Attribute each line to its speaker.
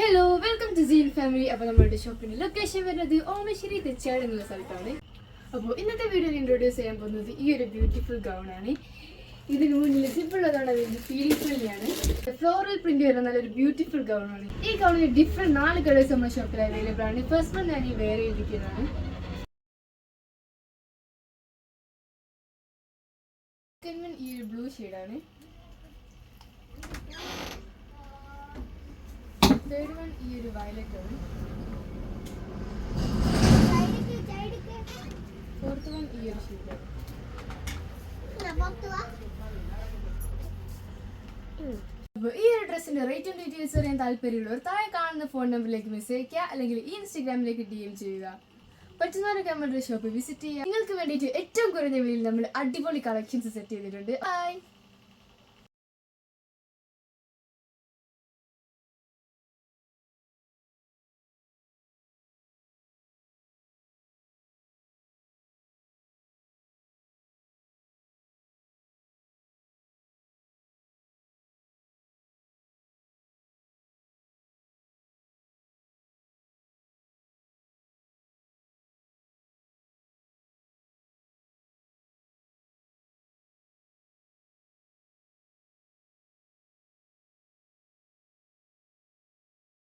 Speaker 1: Hello welcome to Jeen family അപ്പോൾ നമ്മുടെ ഷോപ്പിന്റെ ലൊക്കേഷൻ വരുന്നത് ഓമശ്ശേരി തെച്ചാട് എന്നുള്ള സ്ഥലത്താണ്. അപ്പോൾ ഇന്നത്തെ വീഡിയോയിൽ ഇൻട്രൊഡ്യൂസ് ചെയ്യാൻ പോകുന്നത് ഈ ഒരു ബ്യൂട്ടിഫുൾ ഗൗൺ ആണ്. ഇതിന് മുന്നിൽ സിമ്പിളുള്ളതാണ് അതിന്റെ ഫീലിംഗ് ഫ്രണ്ട്ലിയാണ് ഫ്ലോറൽ പ്രിന്റ് വരുന്ന നല്ലൊരു ബ്യൂട്ടിഫുൾ ഗൗൺ ആണ്. ഈ ഗൗണിന് ഡിഫറെന്റ് നാല് കളേഴ്സ് നമ്മുടെ ഷോപ്പിൽ അവൈലബിൾ ആണ്. ഫസ്റ്റ് വൺ ഞാൻ ഈ വേറെ ചെയ്തിരിക്കുന്നതാണ്. സെക്കൻഡ് ഈ ഒരു ബ്ലൂ ഷെയ്ഡാണ് തേർഡ് വൺ ഈ ഒരു വയലറ്റ് ആണ്. ഫോർത്ത് വൺ ഈ ഒരു അപ്പോൾ ഈ ഒരു ഡ്രസ്സിന്റെ റേറ്റും ഡീറ്റെയിൽസ് അറിയാൻ താല്പര്യമുള്ളവർ താഴെ കാണുന്ന ഫോൺ നമ്പറിലേക്ക് മെസ്സേജ് അയക്കുക അല്ലെങ്കിൽ ഈ ഇൻസ്റ്റാഗ്രാമിലേക്ക് ഡി എം ചെയ്യുക. പറ്റുന്നവരൊക്കെ നമ്മുടെ ഷോപ്പ് വിസിറ്റ് ചെയ്യുക. നിങ്ങൾക്ക് വേണ്ടിയിട്ട് ഏറ്റവും കുറഞ്ഞ വിലയിൽ നമ്മൾ അടിപൊളി കളക്ഷൻസ് സെറ്റ് ചെയ്തിട്ടുണ്ട്. ബൈ